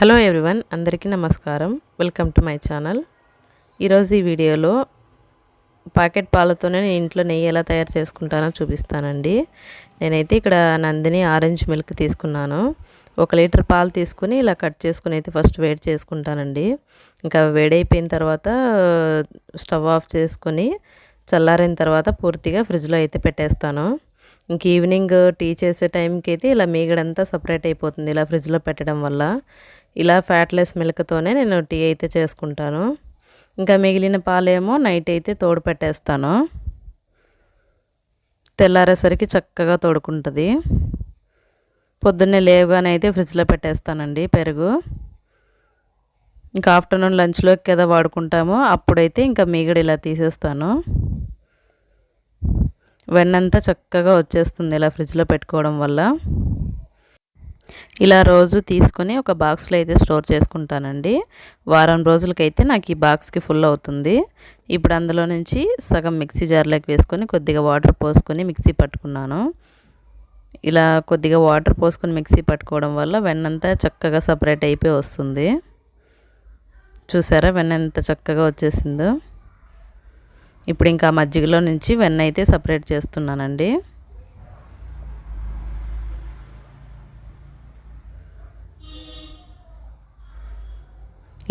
Hello everyone అందరికీ నమస్కారం. Welcome to my channel. ఈరోజు ఈ వీడియోలో ప్యాకెట్ పాలతోనే నేను ఇంట్లో నెయ్యి ఎలా తయారు చేసుకుంటానో చూపిస్తానండి. నేనైతే ఇక్కడ నందిని ఆరెంజ్ మిల్క్ తీసుకున్నాను. ఒక లీటర్ పాలు తీసుకుని ఇలా కట్ చేసుకుని అయితే ఫస్ట్ వేడి చేసుకుంటానండి. ఇంకా వేడైపోయిన తర్వాత స్టవ్ ఆఫ్ చేసుకొని చల్లారిన తర్వాత పూర్తిగా ఫ్రిడ్జ్లో అయితే పెట్టేస్తాను. ఇంక ఈవినింగ్ టీ చేసే టైంకి అయితే ఇలా మీగడంతా సపరేట్ అయిపోతుంది. ఇలా ఫ్రిడ్జ్లో పెట్టడం వల్ల. ఇలా ఫ్యాట్లెస్ మిల్క్తోనే నేను టీ అయితే చేసుకుంటాను. ఇంకా మిగిలిన పాలేమో నైట్ అయితే తోడు పెట్టేస్తాను. తెల్లారేసరికి చక్కగా తోడుకుంటుంది. పొద్దున్నే లేవుగానే అయితే ఫ్రిడ్జ్లో పెట్టేస్తానండి పెరుగు. ఇంకా ఆఫ్టర్నూన్ లంచ్లోకి కదా వాడుకుంటామో. అప్పుడైతే ఇంకా మీగడ ఇలా తీసేస్తాను. వెన్నంతా చక్కగా వచ్చేస్తుంది ఇలా ఫ్రిడ్జ్లో పెట్టుకోవడం వల్ల. ఇలా రోజు తీసుకొని ఒక బాక్స్లో అయితే స్టోర్ చేసుకుంటానండి. వారం రోజులకైతే నాకు ఈ బాక్స్కి ఫుల్ అవుతుంది. ఇప్పుడు అందులో నుంచి సగం మిక్సీ జార్లోకి వేసుకొని కొద్దిగా వాటర్ పోసుకొని మిక్సీ పట్టుకున్నాను. ఇలా కొద్దిగా వాటర్ పోసుకొని మిక్సీ పట్టుకోవడం వల్ల వెన్నంతా చక్కగా సపరేట్ అయిపోయి వస్తుంది. చూసారా వెన్న ఎంత చక్కగా వచ్చేసిందో? ఇప్పుడు ఇంకా మజ్జిగలో నుంచి వెన్న అయితే సపరేట్ చేస్తున్నానండి.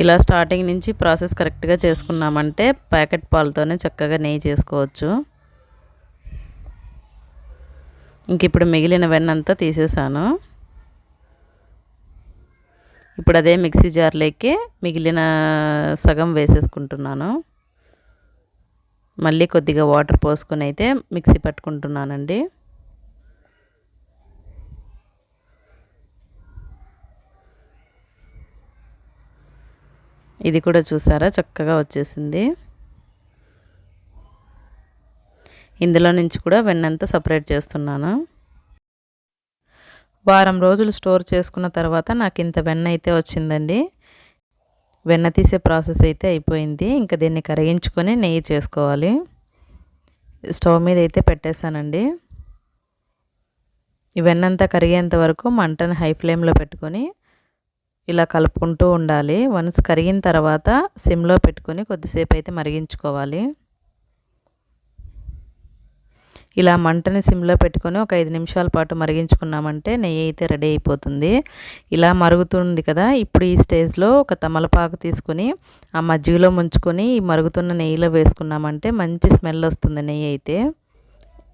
ఇలా స్టార్టింగ్ నుంచి ప్రాసెస్ కరెక్ట్గా చేసుకున్నామంటే ప్యాకెట్ పాలతోనే చక్కగా నెయ్యి చేసుకోవచ్చు. ఇంక ఇప్పుడు మిగిలిన వెన్నంతా తీసేసాను. ఇప్పుడు అదే మిక్సీ జార్లోకి మిగిలిన సగం వేసేసుకుంటున్నాను. మళ్ళీ కొద్దిగా వాటర్ పోసుకొని అయితే మిక్సీ పట్టుకుంటున్నానండి. ఇది కూడా చూసారా? చక్కగా వచ్చేసింది. ఇందులో నుంచి కూడా వెన్నంతా సపరేట్ చేస్తున్నాను. వారం రోజులు స్టోర్ చేసుకున్న తర్వాత నాకు ఇంత వెన్న అయితే వచ్చిందండి. వెన్న తీసే ప్రాసెస్ అయితే అయిపోయింది. ఇంకా దీన్ని కరిగించుకొని నెయ్యి చేసుకోవాలి. స్టవ్ మీద అయితే పెట్టేశానండి. ఇవన్నంతా వెన్నంతా కరిగేంత వరకు మంటను హై ఫ్లేమ్లో పెట్టుకొని ఇలా కలుపుకుంటూ ఉండాలి. వన్స్ కరిగిన తర్వాత సిమ్లో పెట్టుకొని కొద్దిసేపు అయితే మరిగించుకోవాలి. ఇలా మంటని సిమ్లో పెట్టుకొని ఒక ఐదు నిమిషాల పాటు మరిగించుకున్నామంటే నెయ్యి అయితే రెడీ అయిపోతుంది. ఇలా మరుగుతుంది కదా ఇప్పుడు ఈ స్టేజ్లో ఒక తమలపాకు తీసుకొని ఆ మజ్జిగలో ముంచుకొని ఈ మరుగుతున్న నెయ్యిలో వేసుకున్నామంటే మంచి స్మెల్ వస్తుంది నెయ్యి అయితే.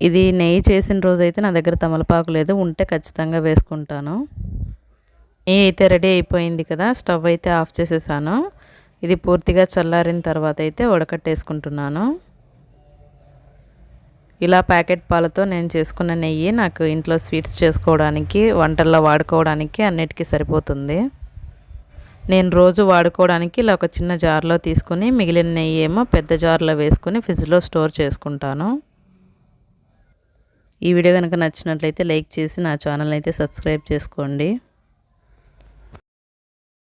ఇది నెయ్యి చేసిన రోజైతే నా దగ్గర తమలపాకు లేదు ఉంటే ఖచ్చితంగా వేసుకుంటాను. నెయ్యి అయితే రెడీ అయిపోయింది కదా స్టవ్ అయితే ఆఫ్ చేసేసాను. ఇది పూర్తిగా చల్లారిన తర్వాత అయితే ఉడకట్టేసుకుంటున్నాను ఇలా ప్యాకెట్ పాలతో నేను చేసుకున్న నెయ్యి నాకు ఇంట్లో స్వీట్స్ చేసుకోవడానికి వంటల్లో వాడుకోవడానికి అన్నిటికీ సరిపోతుంది. నేను రోజు వాడుకోవడానికి ఇలా ఒక చిన్న జార్లో తీసుకుని మిగిలిన నెయ్యి ఏమో పెద్ద జార్లో వేసుకుని ఫ్రిడ్జ్లో స్టోర్ చేసుకుంటాను. ఈ వీడియో కనుక నచ్చినట్లయితే లైక్ చేసి నా ఛానల్ అయితే సబ్స్క్రైబ్ చేసుకోండి.